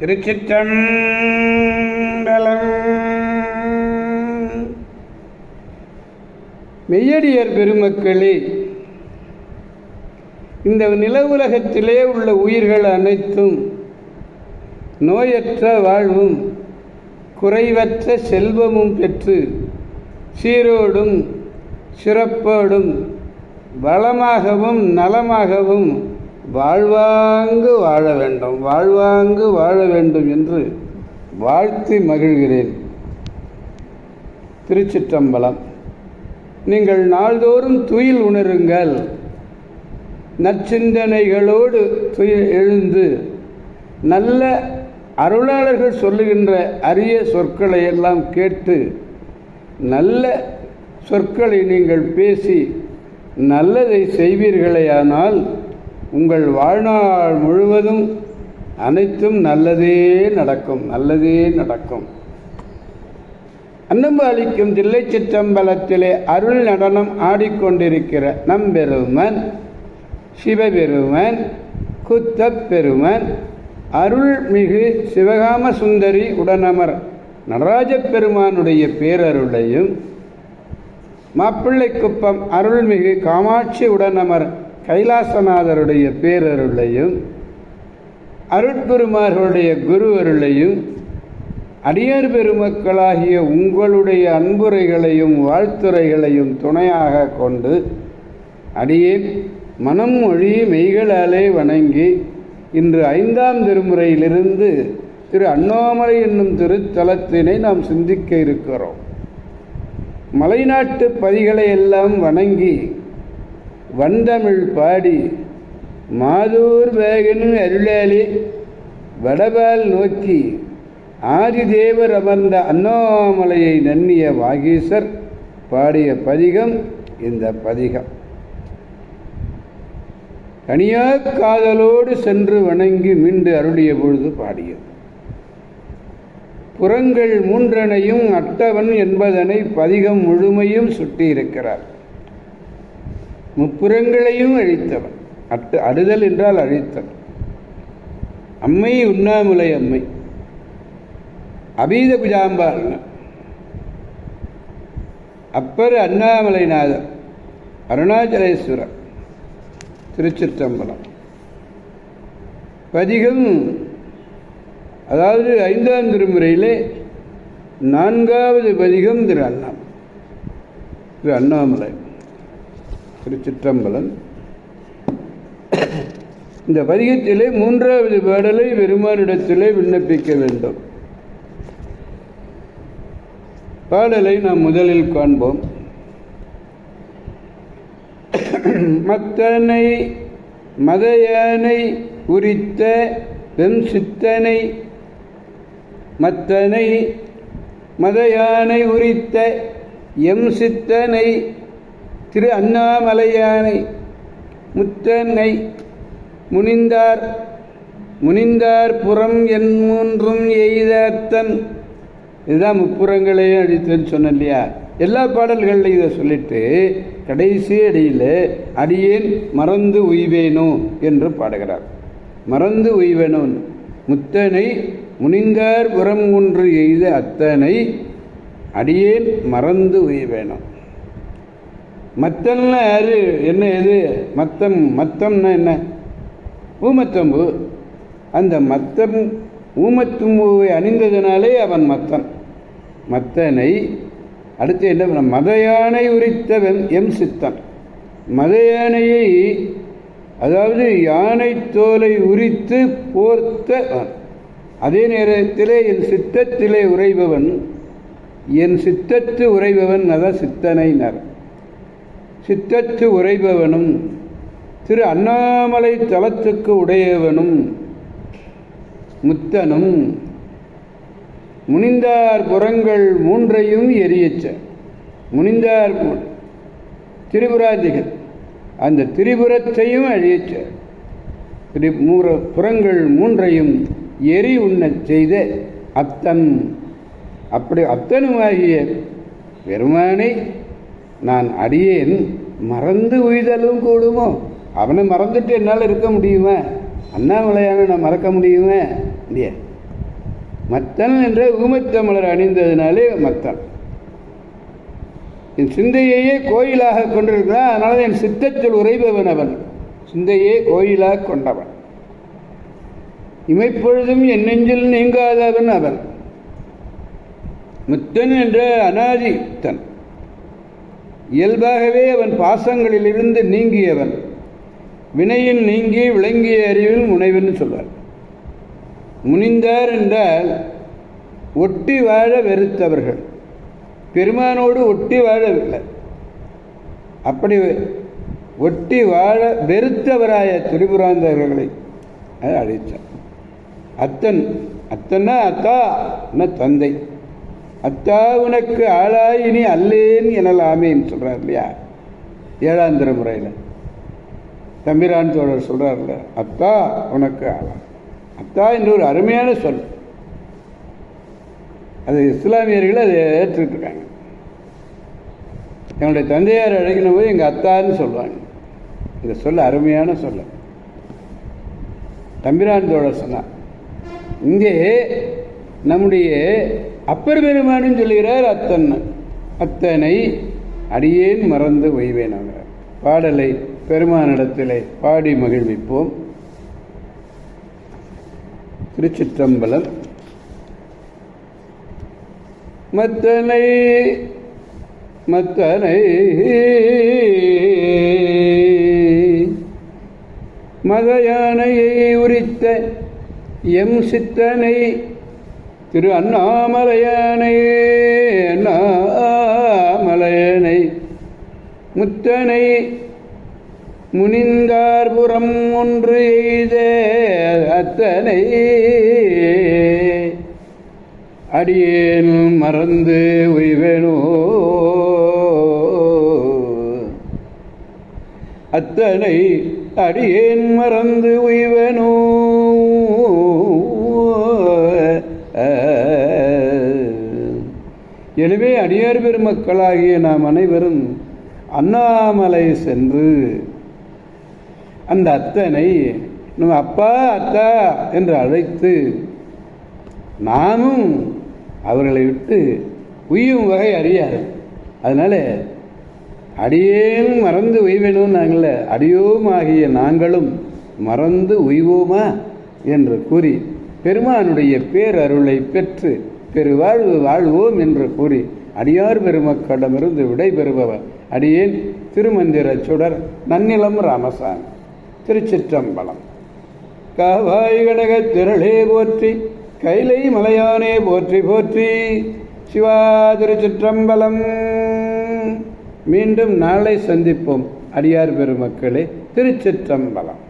திருச்சிற்றம்பலம். மெய்யடியர் பெருமக்களே இந்த நில உலகத்திலே உள்ள உயிர்கள் அனைத்தும் நோயற்ற வாழ்வும் குறைவற்ற செல்வமும் பெற்று சீரோடும் சிறப்போடும் வளமாகவும் நலமாகவும் வாழ்வாங்கு வாழ வேண்டும் வாழ்வாங்கு வாழ வேண்டும் என்று வாழ்த்தி மகிழ்கிறேன். திருச்சிற்றம்பலம். நீங்கள் நாள்தோறும் துயில் உணருங்கள். நற்சிந்தனைகளோடு துயில் எழுந்து நல்ல அருளாளர்கள் சொல்லுகின்ற அரிய சொற்களை எல்லாம் கேட்டு நல்ல சொற்களை நீங்கள் பேசி நல்லதை செய்வீர்களேயானால் உங்கள் வாழ்நாள் முழுவதும் அனைத்தும் நல்லதே நடக்கும் நல்லதே நடக்கும். அன்னம்பாலிக்கும் தில்லை சிற்றம்பலத்திலே அருள் நடனம் ஆடிக்கொண்டிருக்கிற நம்பெருமன் சிவபெருமன் குத்தப்பெருமன் அருள்மிகு சிவகாம சுந்தரி உடனமர் நடராஜ பெருமானுடைய பேரருளையும் மாப்பிள்ளைக்குப்பம் அருள்மிகு காமாட்சி உடனமர் கைலாசநாதருடைய பேரருளையும் அருட்பெருமார்களுடைய குரு அருளையும் அடியார் பெருமக்களாகிய உங்களுடைய அன்புரைகளையும் வாழ்த்துறைகளையும் துணையாக கொண்டு அடியேன் மனம் மொழி மெய்களாலே வணங்கி இன்று ஐந்தாம் திருமுறையிலிருந்து திரு அண்ணாமலை என்னும் திருத்தலத்தினை நாம் சிந்திக்க இருக்கிறோம். மலைநாட்டு பதிகளை எல்லாம் வணங்கி வந்தமிழ் பாடி மாதூர் வேகனும் அருளாலே வடபால் நோக்கி ஆதிதேவர் அமர்ந்த அண்ணாமலையை நன்னிய வாகீசர் பாடிய பதிகம் இந்த பதிகம். தனியா காதலோடு சென்று வணங்கி மீண்டு அருளிய பொழுது பாடியது. புறங்கள் மூன்றனையும் அட்டவன் என்பதனை பதிகம் முழுமையும் சுட்டியிருக்கிறார். முப்புறங்களையும் அழித்தவன். அட்டு அடுதல் என்றால் அழித்தல். அம்மை உண்ணாமுலை அம்மை. அபீத புஜாம்பாள் அப்பர் அண்ணாமலைநாதர் அருணாச்சலேஸ்வரர் திருச்சிற்றம்பலம். பதிகம் அதாவது ஐந்தாம் திருமுறையிலே நான்காவது பதிகம் திரு அண்ணா திரு அண்ணாமலை. திருச்சிற்றம்பலம். இந்த பதிகத்திலே மூன்றாவது பாடலை பெருமானிடத்திலே விண்ணப்பிக்க வேண்டும். பாடலை நாம் முதலில் காண்போம். மத்தனை மதயானை உரித்த வெம் சித்தனை மத்தனை மதயானை உரித்த எம் சித்தனை திரு அண்ணாமலையானை முத்தனை முனிந்தார் முனிந்தார் புறம் என் மூன்றும் எய்தத்தன் இதுதான் முப்புறங்களையும் அடித்தேன்னு சொன்னேன் இல்லையா எல்லா பாடல்களில் இதை சொல்லிட்டு கடைசி அடியில் அடியேன் மறந்து உய்வேனோ என்று பாடுகிறார். மறந்து உய்வேனோன்னு முத்தனை முனிந்தார் புறம் ஒன்று எய்த அத்தனை அடியேன் மறந்து உய்வேனோ. மத்தம்னா யாரு? என்ன எது? மத்தம் மத்தம்னா என்ன? ஊமத்தம்பு. அந்த மத்தம் ஊமத்தும்பூவை அணிந்ததினாலே அவன் மத்தன். மத்தனை அடுத்து என்ன மத யானை உரித்தவன் எம் சித்தன். மத யானையை அதாவது யானை தோலை உரித்து போர்த்த அதே நேரத்திலே என் சித்தத்திலே உறைபவன் என் சித்தத்து உறைபவன் அதான் சித்தனைனர் சித்தத்து உறைபவனும் திரு அண்ணாமலை தலத்துக்கு உடையவனும் முத்தனும் முனிந்தார் புறங்கள் மூன்றையும் எரியச்ச. முனிந்தார் திரிபுராதிகள் அந்த திரிபுரத்தையும் அழியச்ச. திரி மூற புறங்கள் மூன்றையும் எரி உண்ணச் செய்த அத்தன். அப்படி அத்தனுமாகிய பெருமானை நான் அடியேன் மறந்து உய்தலும் கூடுமோ? அவனை மறந்துட்டு என்னால் இருக்க முடியுமா? அண்ணாமலையான நான் மறக்க முடியுமே? இல்லையா. மத்தன் என்ற ஊமத்தமிழர் அணிந்ததினாலே மத்தன். என் சிந்தையையே கோயிலாக கொண்டிருக்கிறான் அதனால என் சித்தத்தில் உறைபவன் அவன். சிந்தையே கோயிலாக கொண்டவன். இமைப்பொழுதும் என் நெஞ்சில் நீங்காதவன் அவன். முத்தன் என்ற அனாதித்தன். இயல்பாகவே அவன் பாசங்களிலிருந்து நீங்கியவன். வினையின் நீங்கி விளங்கிய அறிவில் முனைவன் சொல்வார். முனிந்தார் என்றால் ஒட்டி வாழ வெறுத்தவர்கள். பெருமானோடு ஒட்டி வாழவில்லை. அப்படி ஒட்டி வாழ வெறுத்தவராய திரிபுராந்தர்களை அழைத்தார். அத்தன் அத்தன்னா அத்தா என்ன தந்தை. அத்தா உனக்கு ஆளாய் இனி அல்லேன் எனலாமேன்னு சொல்கிறார் இல்லையா? ஏழாந்திர முறையில். தம்பிரான் தோழர் சொல்கிறார்ல அத்தா உனக்கு ஆளா அத்தா என்று ஒரு அருமையான சொல். அது இஸ்லாமியர்கள் அதை ஏற்றுக்கிட்டுருக்காங்க. என்னுடைய தந்தையார் அழைக்கணும் போது எங்கள் அத்தான்னு சொல்லுவாங்க. இந்த சொல்ல அருமையான சொல்ல. தம்பிரான் தோழர் சொன்னார் இங்கே நம்முடைய அப்பர் பெருமானும் சொல்லுகிறார் அத்தன் அத்தனை அடியேன் மறந்து ஒய்வேனாகிறார் பாடலை பெருமானிடத்திலே பாடி மகிழ்விப்போம். திருச்சிற்றம்பலம். மத்தனை மத்தனை மத யானையை உரித்த எம் சித்தனை திரு அண்ணாமலையானை அண்ணாமலையனை. முத்தனை முனிந்தார்புறம் ஒன்று எய்த அத்தனை. அடியேன் மறந்து உய்வேனோ. அத்தனை அடியேன் மறந்து உய் எனவே அடியார் பெருமக்களாகிய நாம் அனைவரும் அண்ணாமலை சென்று அந்த அத்தனை நம்ம அப்பா அத்தா என்று அழைத்து நாமும் அவர்களை விட்டு உய்யும் வகை அறியாது அதனால் அடியேன் மறந்து உய்வேணும் நாங்கள அடியோம் ஆகிய நாங்களும் மறந்து உய்வோமா என்று கூறி பெருமானுடைய பேரருளை பெற்று பெருவாழ்வு வாழ்வோம் என்று கூறி அடியார் பெருமக்களிடமிருந்து விடைபெறுபவர். அடியேன் திருமந்திர சுடர் நன்னிலம் ராமசாமி. திருச்சிற்றம்பலம். காவாய் கனக திரளே போற்றி கைலை மலையானே போற்றி போற்றி. சிவா திருச்சிற்றம்பலம். மீண்டும் நாளை சந்திப்போம் அடியார் பெருமக்களே திருச்சிற்றம்பலம்.